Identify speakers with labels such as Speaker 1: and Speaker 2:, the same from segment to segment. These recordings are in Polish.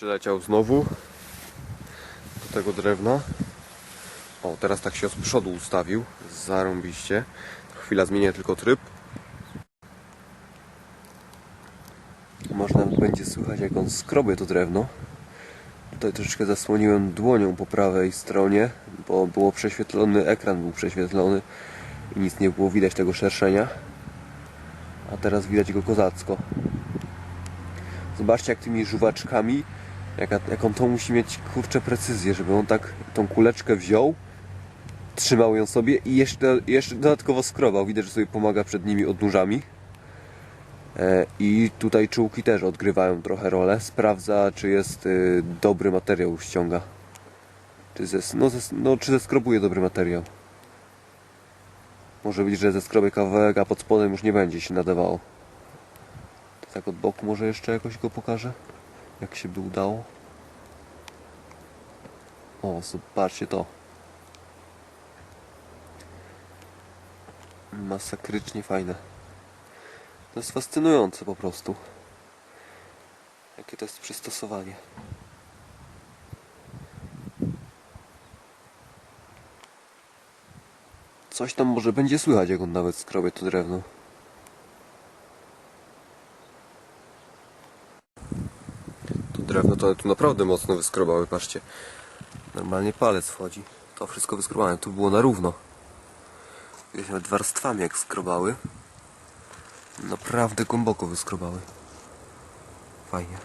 Speaker 1: Przyleciał znowu do tego drewna. O, teraz tak się z przodu ustawił. Zarąbiście. Chwila zmienię tylko tryb. Można będzie słychać jak on skrobie to drewno. Tutaj troszeczkę zasłoniłem dłonią po prawej stronie, bo było prześwietlony, ekran był prześwietlony i nic nie było widać tego szerszenia. A teraz widać go kozacko. Zobaczcie jak tymi żuwaczkami, jak, jak on to musi mieć kurczę precyzję, żeby on tak tą kuleczkę wziął, trzymał ją sobie i jeszcze, jeszcze dodatkowo skrobał. Widać, że sobie pomaga przed nimi odnóżami. E, I tutaj czułki też odgrywają trochę rolę. Sprawdza, czy jest y, dobry materiał ściąga. Czy, ze, no, ze, no, czy dobry materiał. Może być, że ze skrobię kawałek, a pod spodem już nie będzie się nadawało. To tak od boku może jeszcze jakoś go pokażę? Jak się by udało? O, zobaczcie to. Masakrycznie fajne. To jest fascynujące po prostu. Jakie to jest przystosowanie. Coś tam może będzie słychać, jak on nawet skrobie to drewno. Drewno to one tu naprawdę mocno wyskrobały, patrzcie. Normalnie palec wchodzi. To wszystko wyskrobane. Tu było na równo. Widać nawet warstwami jak skrobały. Naprawdę głęboko wyskrobały. Fajnie.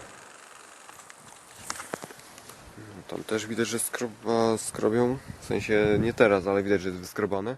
Speaker 1: Tam też widać, że skroba, skrobią. W sensie nie teraz, ale widać, że jest wyskrobane.